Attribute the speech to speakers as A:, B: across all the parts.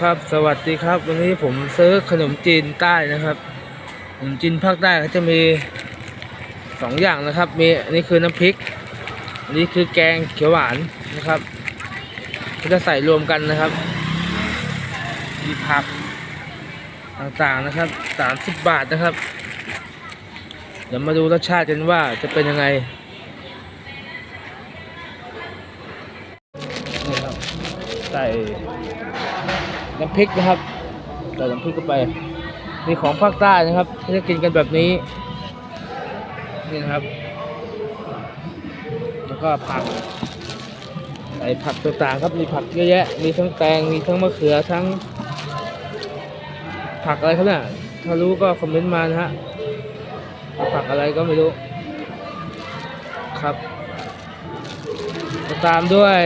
A: ครับสวัสดีครับ วันนี้ผมซื้อขนมจีนใต้นะครับขนมจีนภาคใต้เขาจะมีสองอย่างนะครับ มีอันนี้คือน้ำพริกอันนี้คือแกงเขียวหวานนะครับก็จะใส่รวมกันนะครับ มีผักต่างๆนะครับสามสิบบาทนะครับ เดี๋ยวมาดูรสชาติกันว่าจะเป็นยังไงนี่ครับใส่ น้ำพริกนะครับใส่น้ำพริกเข้าไปนี่ของภาคใต้นะครับที่จะกินกันแบบนี้นี่นะครับ แล้วก็ผักใส่ผักต่างๆครับมีผักเยอะแยะ มีทั้งแตงมีทั้งมะเขือทั้ง ผักอะไรครับเนี่ยถ้ารู้ก็คอมเมนต์มานะฮะผักอะไรก็ไม่รู้ ครับตามด้วย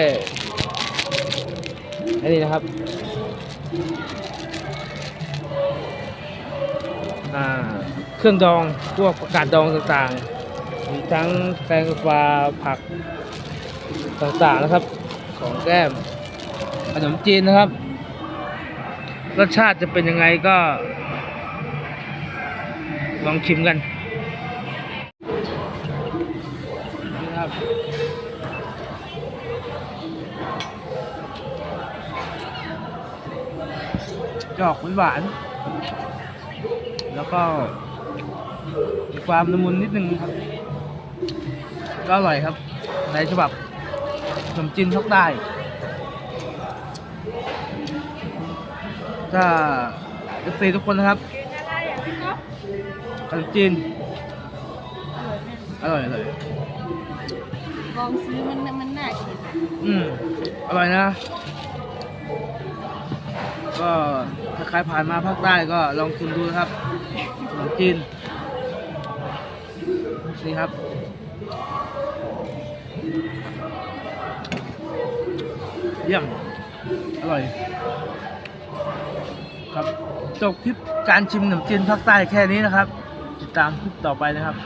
A: อันนี้นะครับ เครื่องดองพวกประกาศดองต่างๆ มีทั้งแตงกวาผักต่างๆนะครับ ของแก้มขนมจีนนะครับ รสชาติจะเป็นยังไงก็ ลองชิมกันนี่ครับ จอกหวานๆแล้วก็มีความละมุนนิดนึงครับ ก็อร่อยครับ ในฉบับขนมจีนภาคใต้ถ้าเอฟซีทุกคนนะครับขนมจีนอร่อยอร่อย
B: ลองซื้อมันมันน่ากิน
A: อืมอร่อยนะ ก็ถ้าใครผ่านมาภาคใต้ก็ลองชิมดูนะครับขนมจีนนี่ครับเยี่ยมอร่อย ครับจบคลิปการชิมขนมจีนภาคใต้แค่นี้นะครับ ติดตามคลิปต่อไปนะครับ